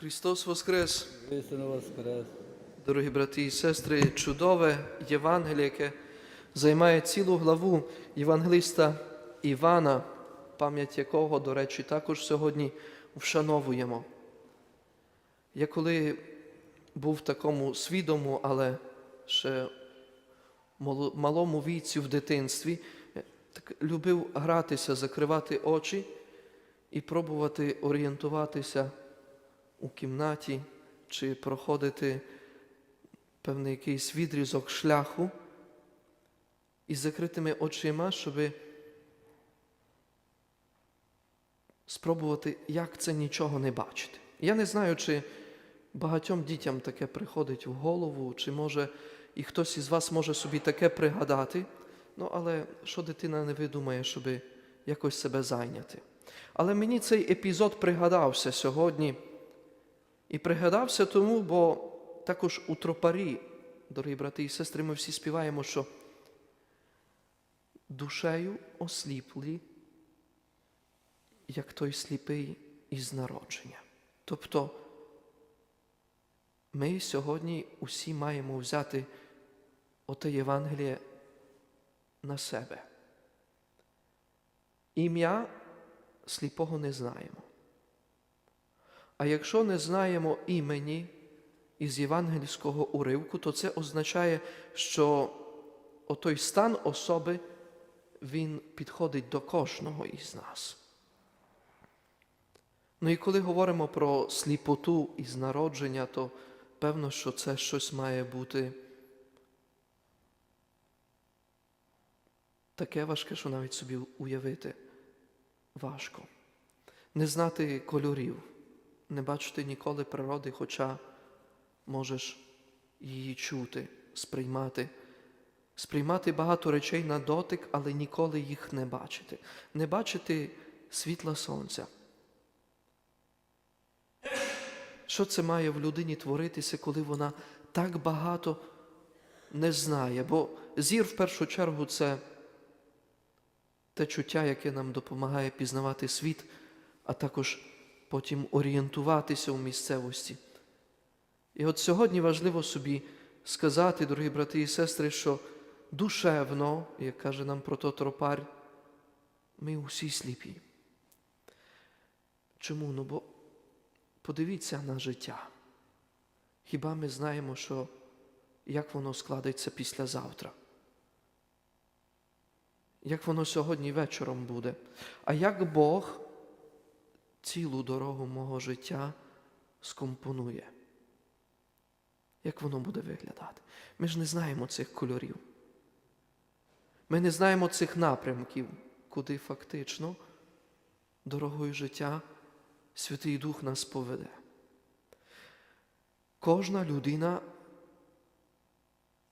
Христос Воскрес! Воскрес. Дорогі брати і сестри, чудове Євангеліє, яке займає цілу главу Євангелиста Івана, пам'ять якого, до речі, також сьогодні вшановуємо. Я коли був в такому свідому, але ще малому віці в дитинстві, е, так любив гратися, закривати очі і пробувати орієнтуватися у кімнаті чи проходити певний якийсь відрізок шляху із закритими очима, щоб спробувати, як це нічого не бачити. Я не знаю, чи багатьом дітям таке приходить в голову, чи може і хтось із вас може собі таке пригадати. Ну, але що дитина не видумає, щоб якось себе зайняти. Але мені цей епізод пригадався сьогодні. І пригадався тому, бо також у тропарі, дорогі брати і сестри, ми всі співаємо, що душею осліплі, як той сліпий із народження. Тобто ми сьогодні усі маємо взяти оте Євангеліє на себе. Ім'я сліпого не знаємо. А якщо не знаємо імені із євангельського уривку, то це означає, що отой стан особи він підходить до кожного із нас. Ну і коли говоримо про сліпоту із народження, то певно, що це щось має бути таке важке, що навіть собі уявити важко. Не знати кольорів, не бачити ніколи природи, хоча можеш її чути, сприймати, сприймати багато речей на дотик, але ніколи їх не бачити, не бачити світла сонця. Що це має в людині творитися, коли вона так багато не знає? Бо зір в першу чергу це те чуття, яке нам допомагає пізнавати світ, а також потім орієнтуватися у місцевості. І от сьогодні важливо собі сказати, дорогі брати і сестри, що душевно, як каже нам прототропар, ми усі сліпі. Чому? Ну бо подивіться на життя. Хіба ми знаємо, що як воно складеться післязавтра? Як воно сьогодні вечором буде? А як Бог цілу дорогу мого життя скомпонує? Як воно буде виглядати? Ми ж не знаємо цих кольорів. Ми не знаємо цих напрямків, куди фактично дорогою життя Святий Дух нас поведе. Кожна людина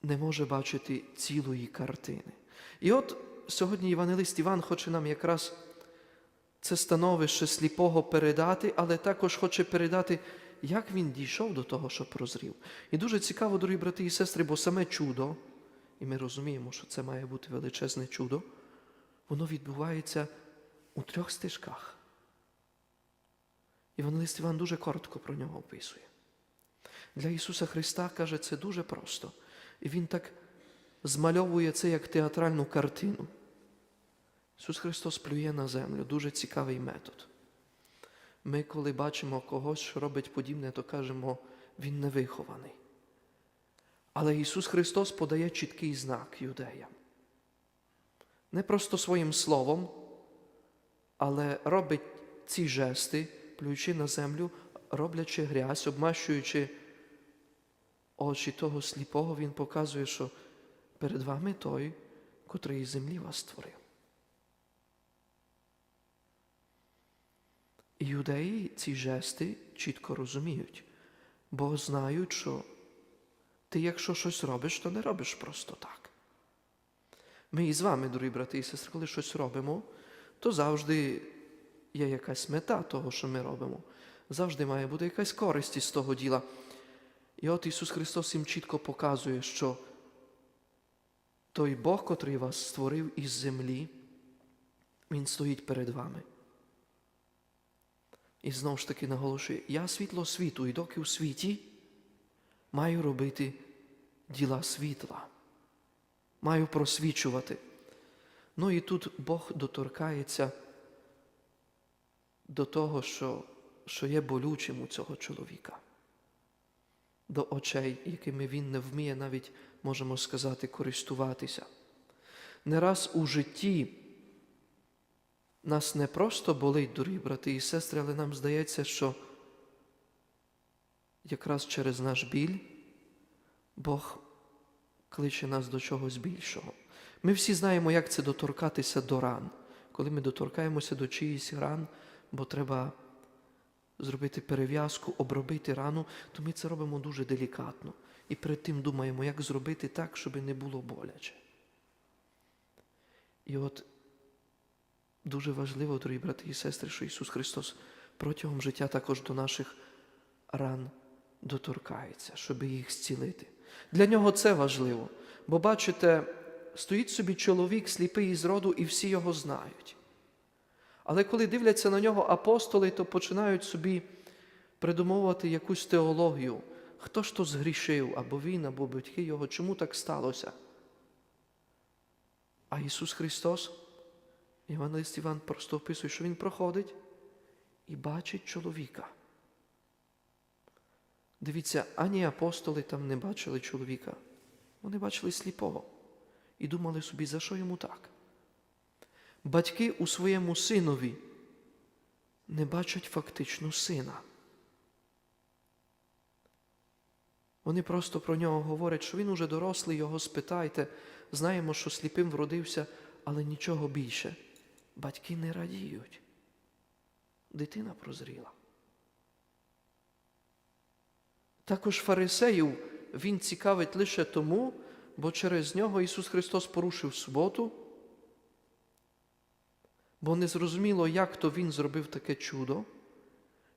не може бачити цілої картини. І от сьогодні Євангелист Іван хоче нам якраз це становище сліпого передати, але також хоче передати, як він дійшов до того, що прозрів. І дуже цікаво, дорогі брати і сестри, бо саме чудо, і ми розуміємо, що це має бути величезне чудо, воно відбувається у трьох стежках. Євангелист Іван дуже коротко про нього описує. Для Ісуса Христа каже, це дуже просто. І Він так змальовує це як театральну картину. Ісус Христос плює на землю, дуже цікавий метод. Ми, коли бачимо когось, що робить подібне, то кажемо, Він невихований. Але Ісус Христос подає чіткий знак юдеям. Не просто своїм словом, але робить ці жести, плюючи на землю, роблячи грязь, обмащуючи очі того сліпого, Він показує, що перед вами той, котрий із землі вас створив. І юдеї ці жести чітко розуміють, бо знають, що ти, якщо щось робиш, то не робиш просто так. Ми і з вами, дорогі брати і сестри, коли щось робимо, то завжди є якась мета того, що ми робимо. Завжди має бути якась користь із того діла. І от Ісус Христос їм чітко показує, що той Бог, котрий вас створив із землі, Він стоїть перед вами. І знову ж таки наголошує, я світло світу, і доки у світі маю робити діла світла, маю просвічувати. Ну і тут Бог доторкається до того, що, що є болючим у цього чоловіка, до очей, якими він не вміє навіть, можемо сказати, користуватися. Не раз у житті нас не просто болить, дорогі брати і сестри, але нам здається, що якраз через наш біль Бог кличе нас до чогось більшого. Ми всі знаємо, як це доторкатися до ран. Коли ми доторкаємося до чиїсь ран, бо треба зробити перев'язку, обробити рану, то ми це робимо дуже делікатно. І перед тим думаємо, як зробити так, щоб не було боляче. І от дуже важливо, дорогі брати і сестри, що Ісус Христос протягом життя також до наших ран доторкається, щоб їх зцілити. Для нього це важливо. Бо бачите, стоїть собі чоловік сліпий із роду, і всі його знають. Але коли дивляться на нього апостоли, то починають собі придумовувати якусь теологію. Хто ж то згрішив, або він, або батьки його, чому так сталося? А Ісус Христос, Євангелист Іван просто описує, що Він проходить і бачить чоловіка. Дивіться, ані апостоли там не бачили чоловіка. Вони бачили сліпого і думали собі, за що йому так? Батьки у своєму синові не бачать фактично сина. Вони просто про нього говорять, що він уже дорослий, його спитайте. Знаємо, що сліпим вродився, але нічого більше. Батьки не радіють. Дитина прозріла. Також фарисеїв він цікавить лише тому, бо через нього Ісус Христос порушив суботу, бо не зрозуміло, як то Він зробив таке чудо.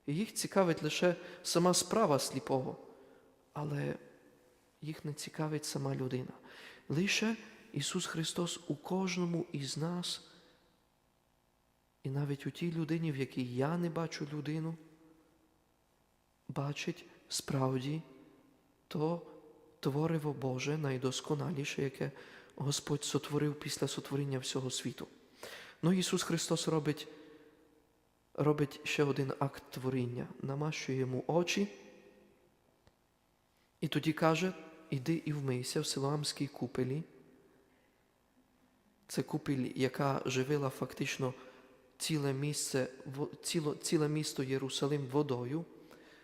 І їх цікавить лише сама справа сліпого, але їх не цікавить сама людина. Лише Ісус Христос у кожному із нас, і навіть у тій людині, в якій я не бачу людину, бачить справді то твориво Боже найдосконаліше, яке Господь сотворив після сотворіння всього світу. Ну, Ісус Христос робить, робить ще один акт творіння, намащує йому очі, і тоді каже, іди і вмийся в Силоамській купелі. Це купель, яка живила фактично ціле місце, ціло, ціле місто Єрусалим водою.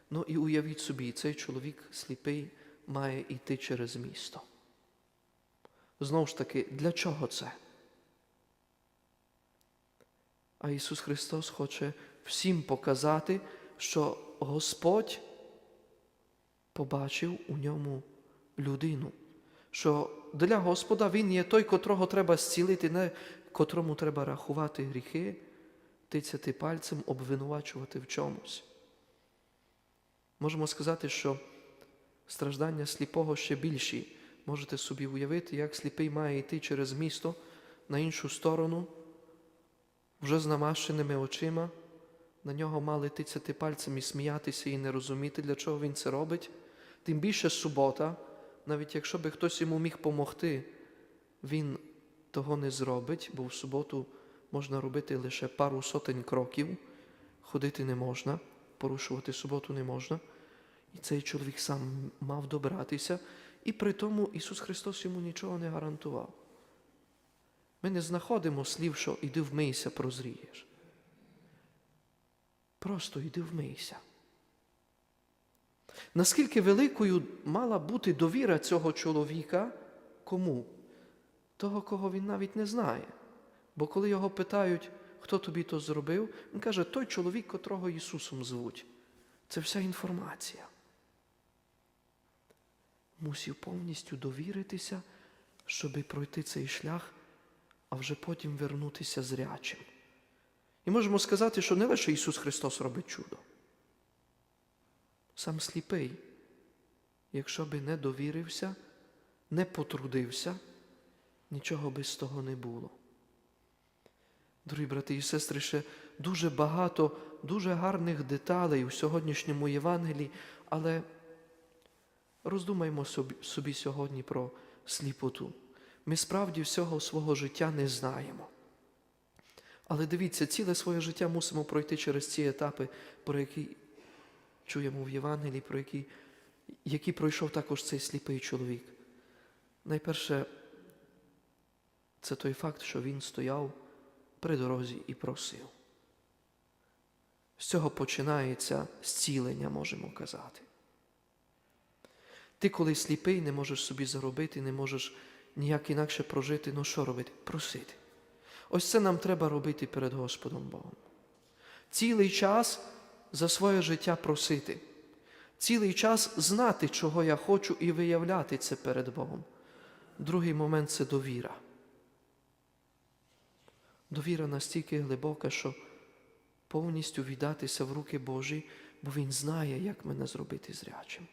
Ну і уявіть собі, цей чоловік сліпий має йти через місто. Знову ж таки, для чого це? А Ісус Христос хоче всім показати, що Господь побачив у ньому людину, що для Господа Він є той, котрого треба зцілити, не котрому треба рахувати гріхи, тицяти пальцем, обвинувачувати в чомусь. Можемо сказати, що страждання сліпого ще більші. Можете собі уявити, як сліпий має йти через місто на іншу сторону, вже з намащеними очима. На нього мали тицяти пальцем і сміятися і не розуміти, для чого він це робить. Тим більше субота, навіть якщо би хтось йому міг помогти, він того не зробить, бо в суботу можна робити лише пару сотень кроків, ходити не можна порушувати суботу не можна. І цей чоловік сам мав добратися, і при тому Ісус Христос йому нічого не гарантував. Ми не знаходимо слів, що іди вмийся, прозрієш. Просто йди вмийся. Наскільки великою мала бути довіра цього чоловіка кому? Того, кого він навіть не знає. Бо коли його питають, хто тобі то зробив, він каже, той чоловік, котрого Ісусом звуть. Це вся інформація. Мусів повністю довіритися, щоб пройти цей шлях, а вже потім вернутися зрячим. І можемо сказати, що не лише Ісус Христос робить чудо. Сам сліпий, якщо би не довірився, не потрудився, нічого би з того не було. Дорогі брати і сестри, ще дуже багато дуже гарних деталей у сьогоднішньому Євангелії, але роздумаймо собі, собі сьогодні про сліпоту. Ми справді всього свого життя не знаємо. Але дивіться, ціле своє життя мусимо пройти через ці етапи, про які чуємо в Євангелії, про які, які пройшов також цей сліпий чоловік. Найперше, це той факт, що він стояв при дорозі і просив. З цього починається зцілення, можемо казати. Ти, коли сліпий, не можеш собі заробити, не можеш ніяк інакше прожити, ну що робити? Просити. Ось це нам треба робити перед Господом Богом. Цілий час за своє життя просити, цілий час знати, чого я хочу, і виявляти це перед Богом. Другий момент це довіра. Довіра настільки глибока, що повністю віддатися в руки Божі, бо Він знає, як мене зробити зрячим.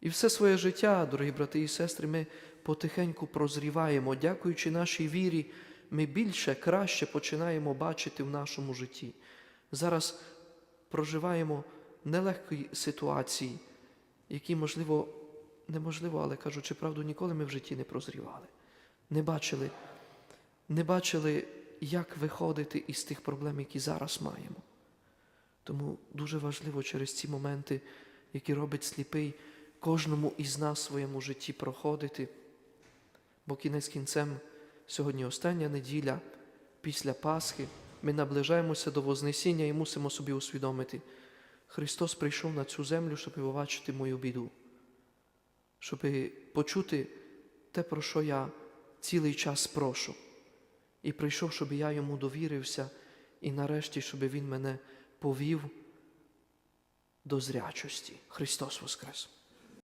І все своє життя, дорогі брати і сестри, ми потихеньку прозріваємо, дякуючи нашій вірі, ми більше, краще починаємо бачити в нашому житті. Зараз проживаємо нелегкі ситуації, які, можливо, неможливо, але кажучи правду, ніколи ми в житті не прозрівали, не бачили, не бачили, як виходити із тих проблем, які зараз маємо. Тому дуже важливо через ці моменти, які робить сліпий, кожному із нас в своєму житті проходити. Бо кінець кінцем сьогодні остання неділя після Пасхи ми наближаємося до Вознесіння і мусимо собі усвідомити. Христос прийшов на цю землю, щоб побачити мою біду, щоб почути те, про що я цілий час прошу. І прийшов, щоб я йому довірився, і нарешті, щоб він мене повів до зрячості. Христос Воскрес!